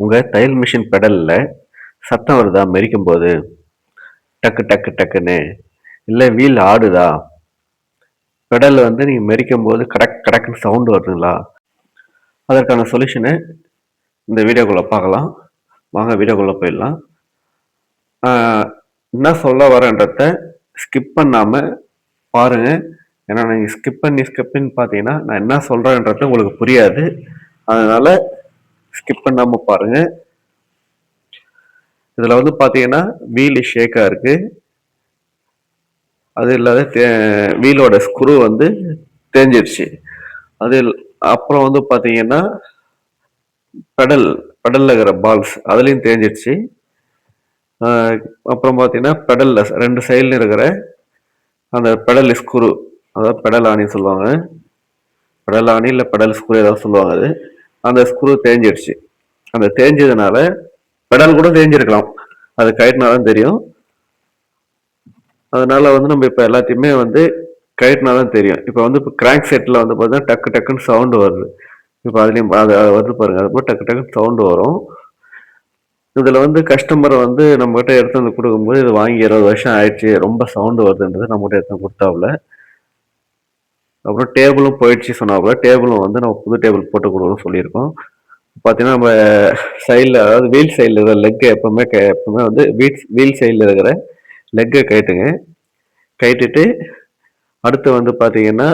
உங்கள் தையல் மிஷின் பெடலில் சத்தம் வருதா? மெரிக்கும் போது டக்கு டக்கு டக்குன்னு. இல்லை வீல் ஆடுதா? பெடலில் வந்து நீங்கள் மெரிக்கும் போது கடக் கடக்குன்னு சவுண்டு வருதுங்களா? அதற்கான சொல்யூஷனை இந்த வீடியோக்குள்ளே பார்க்கலாம். வாங்க வீடியோக்குள்ளே போயிடலாம். என்ன சொல்ல வரேன்றத ஸ்கிப் பண்ணாமல் பாருங்கள் ஏன்னா நீங்கள் ஸ்கிப் பண்ணி ஸ்கிப் பண்ணி பார்த்தீங்கன்னா நான் என்ன சொல்கிறேன்றது உங்களுக்கு புரியாது. அதனால் ஸ்கிப் பண்ணாமல் பாருங்கள் இதில் வந்து பார்த்தீங்கன்னா வீல் ஷேக்காக இருக்குது அது இல்லாத வீலோட ஸ்க்ரூ வந்து தேஞ்சிருச்சு. அது அப்புறம் வந்து பார்த்தீங்கன்னா பெடல் பெடலில் இருக்கிற பால்ஸ் அதுலேயும் தேஞ்சிருச்சு. அப்புறம் பார்த்தீங்கன்னா பெடலில் ரெண்டு சைடில் இருக்கிற அந்த பெடல் ஸ்க்ரூ அதாவது பெடல் ஆணின்னு சொல்லுவாங்க. பெடல் ஆணி இல்லை பெடல் ஸ்க்ரூ ஏதாவது சொல்லுவாங்க அது. அந்த ஸ்க்ரூ தேஞ்சிடுச்சு. அந்த தேஞ்சதுனால பெடல் கூட தேஞ்சிருக்கலாம். அது கழட்டினா தான் தெரியும். அதனால வந்து நம்ம இப்போ எல்லாத்தையுமே வந்து கழட்டினா தெரியும். இப்போ வந்து இப்போ கிராங்க் செட்டில் வந்து பார்த்தீங்கன்னா டக்கு டக்குன்னு சவுண்டு வருது. இப்போ அதுலேயும் அது வருது பாருங்க. அது போல் டக்கு டக்குன்னு சவுண்டு வரும். இதில் வந்து கஸ்டமரை வந்து நம்மகிட்ட எடுத்து வந்து கொடுக்கும்போது இது வாங்கி இருபது வருஷம் ஆயிடுச்சு. ரொம்ப சவுண்டு வருதுன்றது நம்மகிட்ட எடுத்து கொடுத்தாப்புல. அப்புறம் டேபிளும் போயிடுச்சு சொன்னாப்புல. டேபிளும் வந்து நம்ம புது டேபிள் போட்டு கொடுக்கணும்னு சொல்லியிருக்கோம். பார்த்தீங்கன்னா நம்ம சைடில் அதாவது வீல் சைடில் இருக்கிற லெக்கை எப்போவுமே க எப்பவுமே வந்து வீல் வீல் சைடில் இருக்கிற லெக்கை கழட்டுங்க கழட்டிட்டு அடுத்து வந்து பார்த்தீங்கன்னா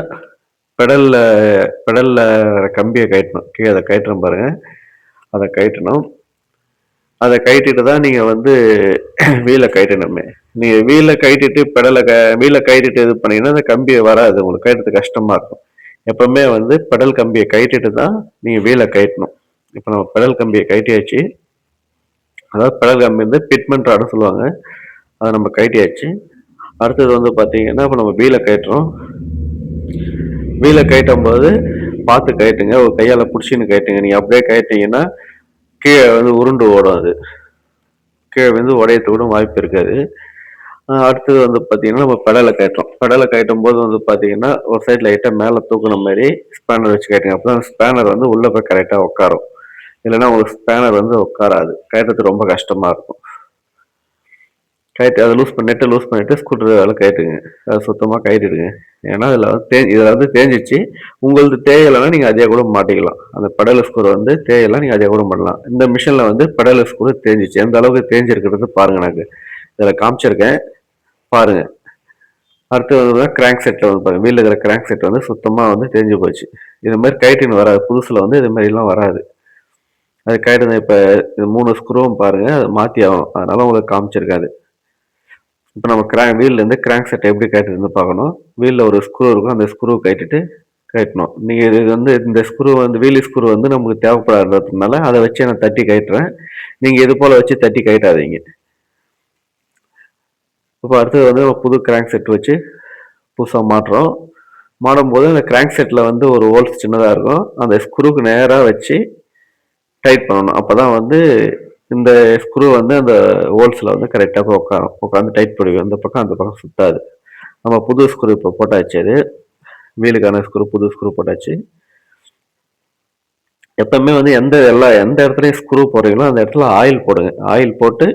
பெடலில் பெடலில் கம்பியை கழட்டணும் கீழே அதை கழட்டுறோம் பாருங்கள் அதை கழட்டணும் அதை கழட்டிட்டு தான் நீங்கள் வந்து வீலை கழட்டணுமே. நீங்கள் வீலை கழட்டிட்டு பெடலை க வீலை கழட்டிட்டு இது பண்ணீங்கன்னா அந்த கம்பியை வராது. உங்களுக்கு கழட்டுறது கஷ்டமாக இருக்கும். எப்பவுமே வந்து பெடல் கம்பியை கழட்டிட்டு தான் நீங்கள் வீலை கழட்டணும். இப்போ நம்ம பெடல் கம்பியை கழட்டியாச்சு. அதாவது பெடல் கம்பி வந்து பிட்மெண்ட் ராடுன்னு சொல்லுவாங்க. அதை நம்ம கழட்டியாச்சு. அடுத்தது வந்து பார்த்தீங்கன்னா இப்போ நம்ம வீலை கழட்டுறோம். வீலை கழட்டும் போது பார்த்து கழட்டுங்க. ஒரு கையால் பிடிச்சின்னு கழட்டுங்க. நீங்கள் அப்படியே கழட்டிங்கன்னா கீழே வந்து உருண்டு ஓடும் அது. கீழே வந்து உடையத்துக்கூட வாய்ப்பு இருக்காது. அடுத்தது வந்து பார்த்தீங்கன்னா நம்ம பெடலை கட்டுறோம் பெடலை கட்டும் போது வந்து பார்த்தீங்கன்னா ஒரு சைடு லைட்டாக மேலே தூக்குன மாதிரி ஸ்பேனர் வச்சு கட்டுங்க அப்போ தான் ஸ்பேனர் வந்து உள்ளே போய் கரெக்டாக உட்காரும். இல்லைன்னா உங்களுக்கு ஸ்பேனர் வந்து உட்காராது. கட்டுறது ரொம்ப கஷ்டமாக இருக்கும். கயிட்டு அதை லூஸ் பண்ணி நெட்டை லூஸ் பண்ணிட்டு ஸ்கூட்டர் அதில் கயிட்டுங்க அதை சுத்தமாக கயிட்டுடுங்க ஏன்னா இதில் வந்து தே இதில் வந்து தேஞ்சிச்சு. உங்களது தேயலைன்னா நீங்கள் அதே கூட மாட்டிக்கலாம். அந்த பெடல் ஸ்க்ரூ வந்து தேயெல்லாம் நீங்கள் அதே கூட பண்ணலாம். இந்த மிஷினில் வந்து பெடல் ஸ்கூர் தேஞ்சிச்சு. எந்த அளவுக்கு தேஞ்சிருக்கிறது பாருங்கள் எனக்கு. இதில் காமிச்சிருக்கேன். பாருங்கள் அடுத்து வந்து கிராங்க் செட்டில் வந்து பாருங்கள் வீட்டில் இருக்கிற கிராங்க் செட் வந்து சுத்தமாக வந்து தேஞ்சு போச்சு. இது மாதிரி கைட்டின் வராது. புதுசில் வந்து இது மாதிரிலாம் வராது. அது கைட்டு இப்போ இது மூணு ஸ்க்ரூவும் பாருங்கள் அது மாற்றி ஆகணும். அதனால உங்களுக்கு காமிச்சிருக்காது. இப்போ நம்ம கிரா வீல்லேருந்து கிராங்க் செட் எப்படி கட்டிருந்து பார்க்கணும். வீலில் ஒரு ஸ்க்ரூ இருக்கும் அந்த ஸ்க்ரூ கட்டிட்டு கட்டணும் நீங்கள் இது வந்து இந்த ஸ்க்ரூ வந்து வீல் ஸ்க்ரூ வந்து நமக்கு தேவைப்படாததுனால அதை வச்சு நான் தட்டி கட்டுறேன் நீங்கள் இது போல் வச்சு தட்டி கட்டாதீங்க இப்போ அடுத்தது வந்து நம்ம புது கிராங்க் செட் வச்சு புதுசாக மாட்டுறோம் மாடும்போது அந்த கிராங்க் செட்டில் வந்து ஒரு ஹோல்ஸ் சின்னதாக இருக்கும். அந்த ஸ்க்ரூக்கு நேராக வச்சு டைட் பண்ணணும். அப்போ தான் வந்து இந்த ஸ்க்ரூ வந்து அந்த ஹோல்ஸில் வந்து கரெக்டாக போய் உட்காரும் உட்காந்து டைட் பிடிக்கும். அந்த பக்கம் அந்த பக்கம் சுத்தாது. நம்ம புது ஸ்க்ரூ இப்போ போட்டாச்சு அது. வீலுக்கான ஸ்க்ரூ புது ஸ்க்ரூ போட்டாச்சு. எப்பவுமே வந்து எந்த எல்லா எந்த இடத்துலையும் ஸ்க்ரூ போடுறீங்களோ அந்த இடத்துல ஆயில் போடுங்க. ஆயில் போட்டு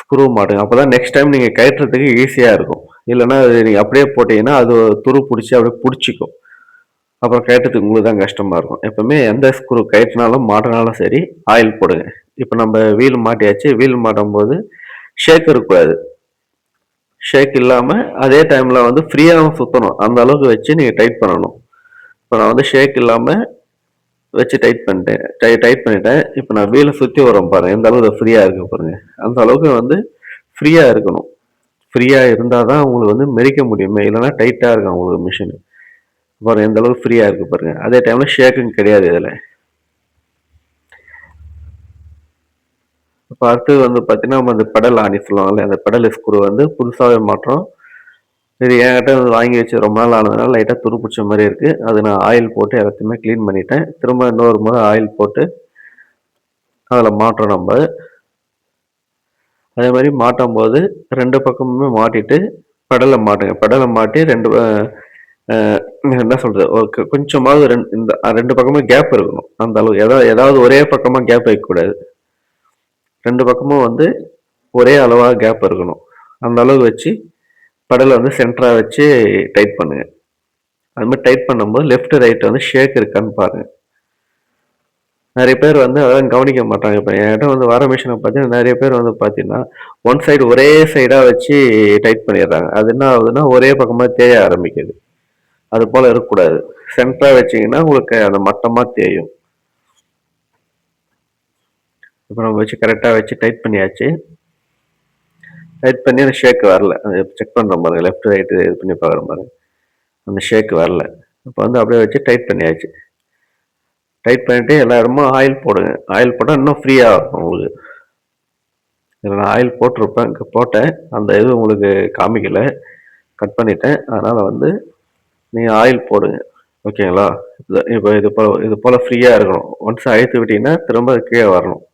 ஸ்க்ரூ மாட்டுங்க. அப்போ தான் நெக்ஸ்ட் டைம் நீங்கள் கயற்றுறதுக்கு ஈஸியாக இருக்கும். இல்லைன்னா அது நீங்கள் அப்படியே போட்டிங்கன்னா அது துரு பிடிச்சி அப்படியே பிடிச்சிக்கும். அப்புறம் கயற்றத்துக்கு உங்களுக்கு தான் கஷ்டமாக இருக்கும். எப்பவுமே எந்த ஸ்க்ரூ கயற்றினாலும் மாட்டினாலும் சரி ஆயில் போடுங்க. இப்போ நம்ம வீல் மாட்டியாச்சு. வீல் மாட்டும் போது ஷேக் இருக்கக்கூடாது ஷேக் இல்லாமல் அதே டைமில் வந்து ஃப்ரீயாகவும் சுற்றணும் அந்த அளவுக்கு வச்சு நீங்கள் டைட் பண்ணணும். இப்போ நான் வந்து ஷேக் இல்லாமல் வச்சு டைட் பண்ணிட்டேன். டை டைட் பண்ணிட்டேன். இப்போ நான் வீலை சுற்றி வரோம் பாருங்கள் எந்த அளவுக்கு ஃப்ரீயாக இருக்கு பாருங்கள் அந்த அளவுக்கு வந்து ஃப்ரீயாக இருக்கணும். ஃப்ரீயாக இருந்தால் தான் உங்களுக்கு வந்து மெரிக்க முடியுமே. இல்லைன்னா டைட்டாக இருக்கும் உங்களுக்கு மிஷின் பாருங்கள் எந்த அளவுக்கு ஃப்ரீயாக இருக்குது பாருங்கள் அதே டைமில் ஷேக்கும் கிடையாது இதில். இப்போ அடுத்து வந்து பார்த்தீங்கன்னா நம்ம அந்த பெடல் ஆணி சொல்லுவாங்கல்ல அந்த பெடல் ஸ்க்ரூ வந்து புதுசாகவே மாற்றோம். இது என்கிட்ட வந்து வாங்கி வச்சு ரொம்ப நாள் ஆனதுனால லைட்டாக துருப்பிடிச்ச மாதிரி இருக்குது அது நான் ஆயில் போட்டு எல்லாத்தையுமே க்ளீன் பண்ணிட்டேன். திரும்ப இன்னொரு முறை ஆயில் போட்டு அதில் மாட்டோம் நம்ம. அதே மாதிரி மாட்டும் போது ரெண்டு பக்கமுமே மாட்டிட்டு படலை மாட்டுங்க படலை மாட்டி ரெண்டு என்ன சொல்கிறது ஒரு கொஞ்சமாவது ரெண்டு இந்த ரெண்டு பக்கமும் கேப் இருக்கணும். அந்த அளவு. ஏதாவது ஏதாவது ஒரே பக்கமாக கேப் வைக்கக்கூடாது. ரெண்டு பக்கமும் வந்து ஒரே அளவாக கேப் இருக்கணும். அந்த அளவுக்கு வச்சு படலை வந்து சென்டராக வச்சு டைட் பண்ணுங்கள் அது மாதிரி டைட் பண்ணும்போது லெஃப்ட் ரைட் வந்து ஷேக் இருக்கான்னு பாருங்கள் நிறைய பேர் வந்து அதெல்லாம் கவனிக்க மாட்டாங்க. இப்போ என்கிட்ட வந்து வர மிஷினை பார்த்தீங்கன்னா நிறைய பேர் வந்து பார்த்தீங்கன்னா ஒன் சைடு ஒரே சைடாக வச்சு டைட் பண்ணிடுறாங்க. அது என்ன ஆகுதுன்னா ஒரே பக்கமாக தேய ஆரம்பிக்குது. அது போல் இருக்கக்கூடாது. சென்டராக வச்சிங்கன்னா உங்களுக்கு அந்த மட்டமாக தேயும். இப்போ நம்ம வச்சு கரெக்டாக வச்சு டைட் பண்ணியாச்சு. டைட் பண்ணி அந்த ஷேக் வரல. அது செக் பண்ணுற பாருங்க. லெஃப்ட் ரைட்டு இது பண்ணி பார்க்குற பாருங்க. அந்த ஷேக் வரல. இப்போ வந்து அப்படியே வச்சு டைட் பண்ணியாச்சு. டைட் பண்ணிவிட்டு எல்லா இடமும் ஆயில் போடுங்க. ஆயில் போட்டால் இன்னும் ஃப்ரீயாக இருக்கும் உங்களுக்கு. இதில் நான் ஆயில் போட்டிருப்பேன். இங்கே போட்டேன். அந்த இது உங்களுக்கு காமிக்கலை. கட் பண்ணிட்டேன். அதனால் வந்து நீங்கள் ஆயில் போடுங்க. ஓகேங்களா இப்போ இது போல் இது போல் ஃப்ரீயாக இருக்கணும். ஒன்ஸ் அழுத்து விட்டிங்கன்னா திரும்ப கீழே வரணும்.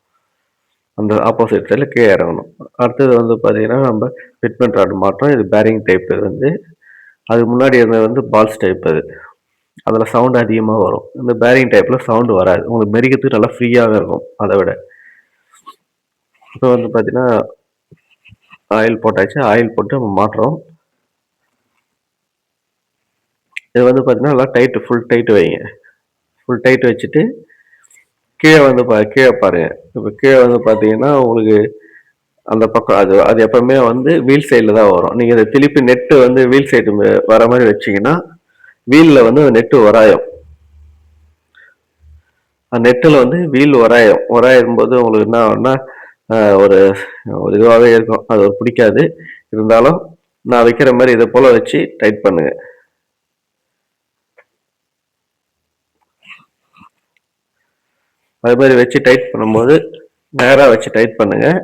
அந்த ஆப்போசிட் சைடில் கீழே இறங்கணும். அடுத்தது வந்து பார்த்தீங்கன்னா நம்ம ஃபிட்மெண்ட் ராட் மாட்டோம் இது பேரிங் டைப் இது வந்து அதுக்கு முன்னாடி இருந்தது வந்து பால்ஸ் டைப் அது. அதில் சவுண்ட் அதிகமாக வரும். இந்த பேரிங் டைப்பில் சவுண்டு வராது. உங்களுக்கு மெரிக்கிறதுக்கு நல்லா ஃப்ரீயாக இருக்கும் அதை விட. இப்போ வந்து பார்த்தீங்கன்னா ஆயில் போட்டாச்சு. ஆயில் போட்டு நம்ம மாட்டுறோம் இது வந்து பார்த்தீங்கன்னா நல்லா டைட்டு ஃபுல் டைட்டு வைங்க. ஃபுல் டைட் வச்சுட்டு கீழே வந்து பா கீழே பாருங்கள் இப்போ கீழே வந்து பார்த்தீங்கன்னா உங்களுக்கு அந்த பக்கம் அது அது எப்பவுமே வந்து வீல் சைடில் தான் வரும். நீங்கள் இதை திருப்பி நெட்டு வந்து வீல் சைடு வர மாதிரி வச்சிங்கன்னா வீலில் வந்து அந்த நெட்டு வராயம் அந்த நெட்டில் வந்து வீல் வராயம் வராயும் போது உங்களுக்கு என்ன ஆகும்னா ஒரு ஒரு இதுவாகவே இருக்கும். அது ஒரு பிடிக்காது. இருந்தாலும் நான் வைக்கிற மாதிரி இதை போல் வச்சு டைட் பண்ணுங்கள் அது மாதிரி வச்சு டைட் பண்ணும்போது நேராக வச்சு டைட் பண்ணுங்கள்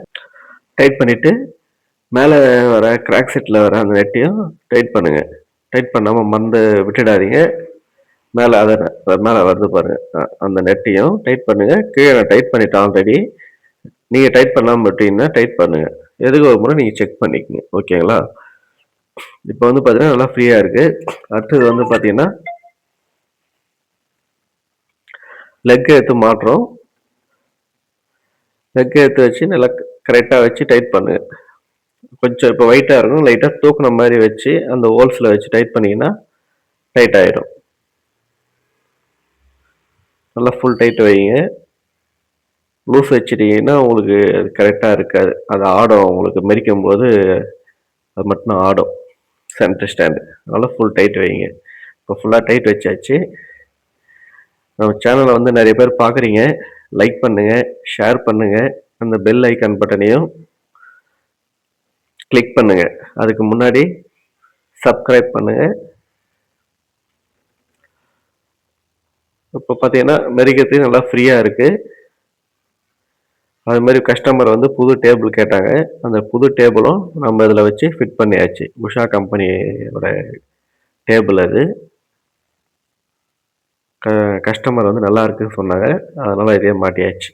டைட் பண்ணிவிட்டு மேலே வர கிராக் செட்டில் வர அந்த நெட்டையும் டைட் பண்ணுங்கள் டைட் பண்ணாமல் மறந்து விட்டுடாதீங்க. மேலே அதை மேலே வருது பாருங்கள் அந்த நெட்டையும் டைட் பண்ணுங்கள் கீழே நான் டைட் பண்ணிட்டேன் ஆல்ரெடி நீங்கள் டைட் பண்ணாமல் விட்டீங்கன்னா டைட் பண்ணுங்கள் எதுக்கு ஒரு முறை நீங்கள் செக் பண்ணிக்கங்க. ஓகேங்களா இப்போ வந்து பார்த்தீங்கன்னா நல்லா ஃப்ரீயாக இருக்குது அடுத்தது வந்து பார்த்தீங்கன்னா லெக் எடுத்து மாட்டுறோம். லெக் எடுத்து வச்சு நல்லா கரெக்டாக வச்சு டைட் பண்ணுங்க கொஞ்சம் இப்போ ஒயிட்டாக இருக்கும் லைட்டாக தூக்குன மாதிரி வச்சு அந்த ஹோல்ஸில் வச்சு டைட் பண்ணிங்கன்னா டைட் ஆகிடும் நல்லா ஃபுல் டைட் வைங்க. லூஸ் வச்சிட்டிங்கன்னா உங்களுக்கு அது கரெக்டாக இருக்காது. அது ஆடும் உங்களுக்கு மெரிக்கும் போது அது மட்டும் ஆடும். சென்டர் ஸ்டாண்டு அதனால் ஃபுல் டைட் வைங்க. இப்போ ஃபுல்லாக டைட் வச்சாச்சு. நம்ம சேனலை வந்து நிறைய பேர் பார்க்குறீங்க லைக் பண்ணுங்கள் ஷேர் பண்ணுங்கள் அந்த பெல் ஐக்கான் பட்டனையும் கிளிக் பண்ணுங்கள் அதுக்கு முன்னாடி சப்ஸ்கிரைப் பண்ணுங்கள் இப்போ பார்த்தீங்கன்னா மெரிக்கிறதுக்கு நல்லா ஃப்ரீயாக இருக்குது அது மாதிரி கஸ்டமர் வந்து புது டேபிள் கேட்டாங்க. அந்த புது டேபிளும் நம்ம இதில் வச்சு ஃபிட் பண்ணியாச்சு. உஷா கம்பெனியோட டேபிள் அது. கஸ்டமர் வந்து நல்லா இருக்குன்னு சொன்னாங்க. அதனால் இதே மாட்டியாச்சு.